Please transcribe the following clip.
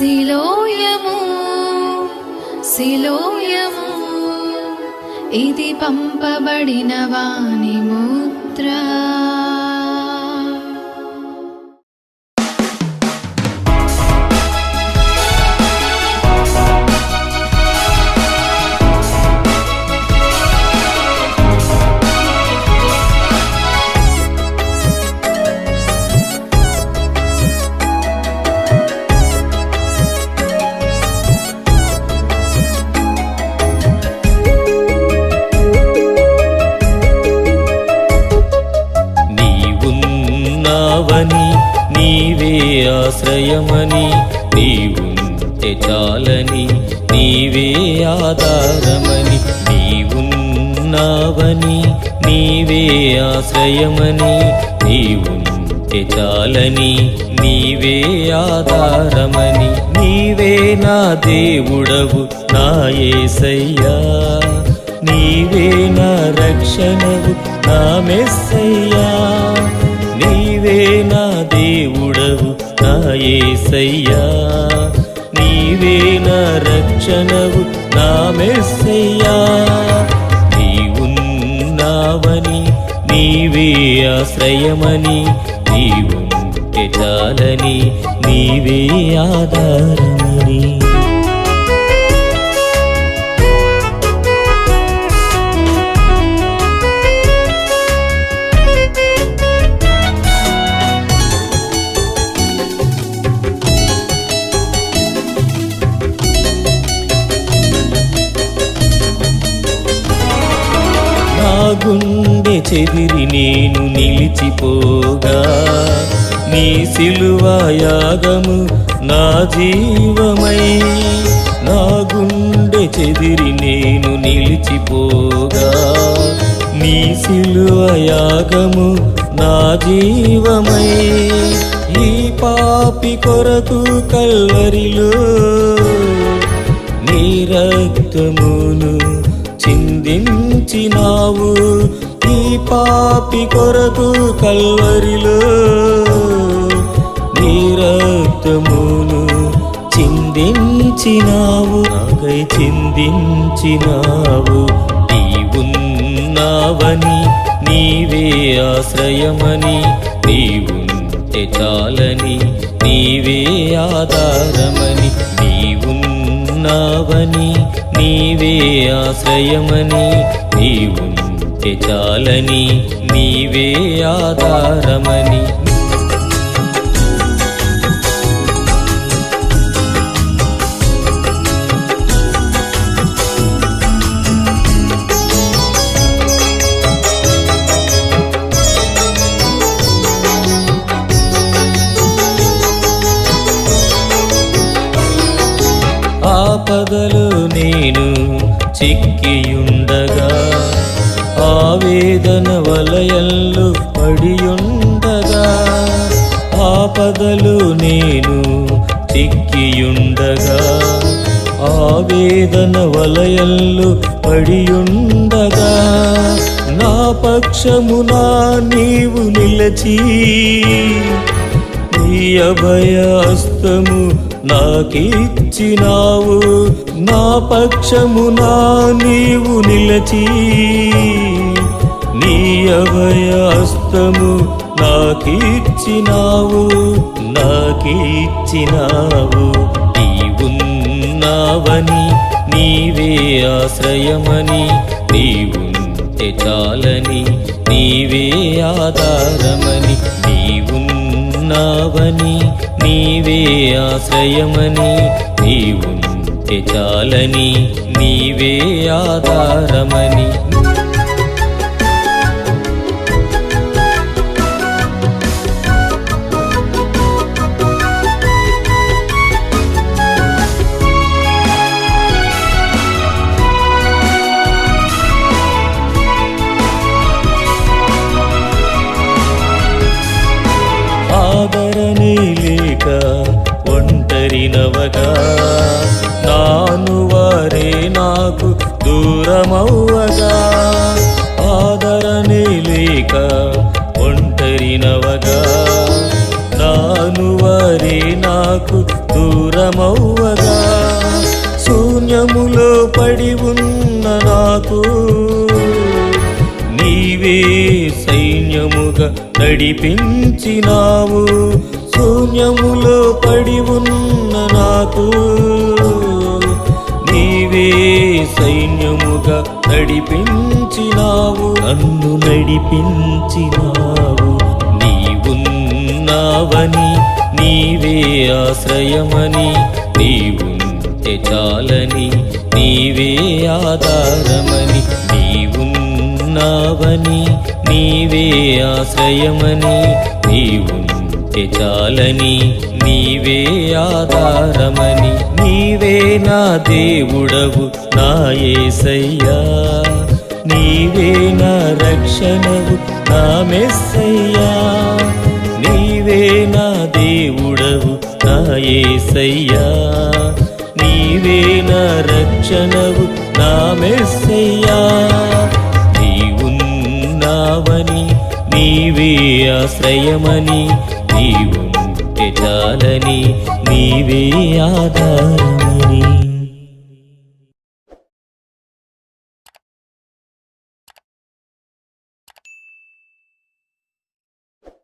శిలోయము శిలోయము ఇది పంపబడిన వాణి ముద్ర. ఆశ్రయమని నీవుంటే చాలని నీవే ఆధారమని నీవున్నావని నీవే ఆశ్రయమని నీవుంటే చాలని నీవే ఆధారమని నీవే నా దేవుడవు నా ఏసయ్యా. నీవే నా రక్షణవు నా మెస్సయ్యా. నీవే నా దేవుడవు ఏసయ్యా యేసయ్యా నీవే నా రక్షణవు నా మెస్సయ్యా. నీవున్నావని నీవే ఆశ్రయమని నీవుంటే చాలని నీవే ఆధారమని. చెదిరి నేను నిలిచిపోగా నీ సిలువాయాగము నా జీవమై నా గుండె చెదిరి నేను నిలిచిపోగా నీ సిలువయాగము నా జీవమై ఈ పాపి కొరకు కల్వరిలో నీ రక్తమును చిందించినావు. ఈ పాపి కొరకు కల్వరిలో నీ రక్తమును చిందించినావు నాకై చిందించినావు. నీవున్నావని నీవే ఆశ్రయమని నీవుంటే చాలని నీవే ఆధారమని నీవున్నావని నీవే ఆశ్రయమని నీవుంటే చాలని నీవే ఆధారమని. పగలు నేను చిక్కియుండగా వేదన వలయల్లు పడియుండగా ఆపదలు నేను చిక్కియుండగా ఆవేదన వలయల్లు పడియుండగా నా పక్షమునా నీవు నిలచి నీ అభయాస్తము నాకిచ్చినావు నా పక్షమునా నీవు నిలచి. నీ అభయాస్తము నాకిచ్చినావు నాకిచ్చినావు. నీవున్నావని నీవే ఆశ్రయమని నీవుంటే చాలని నీవే ఆధారమని నీవున్నావని నీవే ఆశ్రయమని నీవుంటే చాలని నీవే ఆధారమని. మౌవగా ఆదరణే లేక ఒంటరినవగా నాను వారే నాకు దూరమవ్వగా శూన్యములో పడి ఉన్న నాకు. నీవే సైన్యముగా నడిపించినావు శూన్యములో పడి ఉన్న నాకు. నీవే సైన్య నడిపించినావు నన్ను నడిపించినావు. నీవున్నావని నీవే ఆశ్రయమని నీవుంటే చాలని నీవే ఆధారమని నీవున్నావని నీవే ఆశ్రయమని నీవు ఉంటే చాలని నీవే ఆధారమని నీవే నా దేవుడవు నా ఏసయ్యా. నీవే నా రక్షణవు నా మెస్సయ్యా. నీవే నా దేవుడవు నా ఏసయ్యా. నీవే నా రక్షణవు నా మెస్సయ్యా. నీవున్నావని నీవే ఆశ్రయమని నీవుంటే చాలని నీవే ఆధారమని.